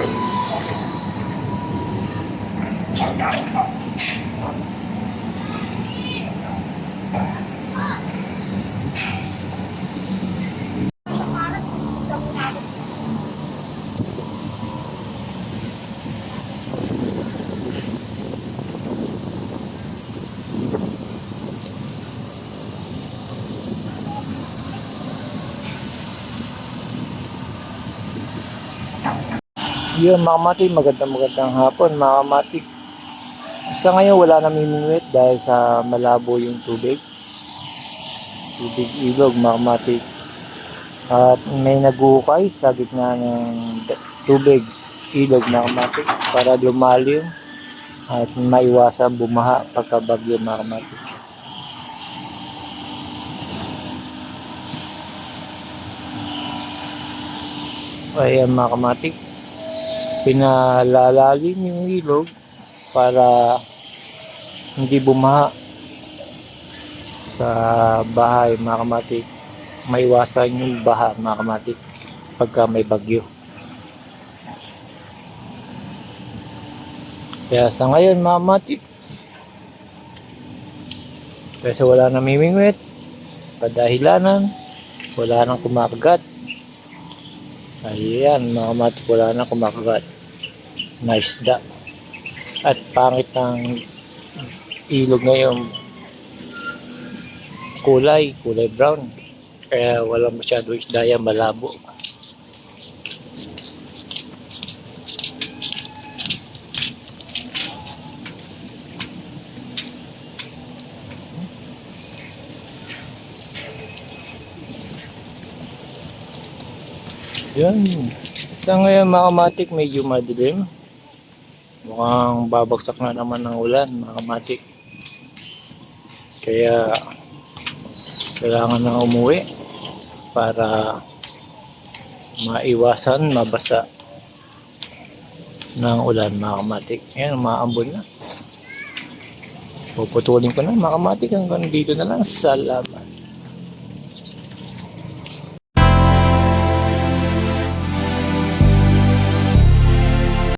Thank you. Yun, mga kamatik, magandang magandang hapon, mga kamatik. Sa ngayon, wala na mimingwit dahil sa malabo yung tubig. Tubig ilog, mga kamatik. At may naguhukay sa gitna ng tubig ilog, mga kamatik, para lumalim at maiwasan bumaha pagka bagyo, mga kamatik. Ayan, mga kamatik pinalalalim yung ilog para hindi bumaha sa bahay mga kamatik maiwasan yung baha mga kamatik pagka may bagyo. Kaya sa ngayon mga kamatik kasi wala na mimingwit padahilanan wala nang kumakagat Ayan, mga kamatik, wala na kumakagat na isda. At pangit ng ilog ngayon kulay, kulay brown. Kaya wala masyado isda yan, malabo. Yan. Sa ngayon mga kamatik, medyo madilim. Mukhang babagsak na naman ng ulan mga kamatik. Kaya kailangan na umuwi para maiwasan mabasa ng ulan mga kamatik. Ayan, maambon na. Puputulin ko na mga kamatik hanggang dito na lang. Salamat.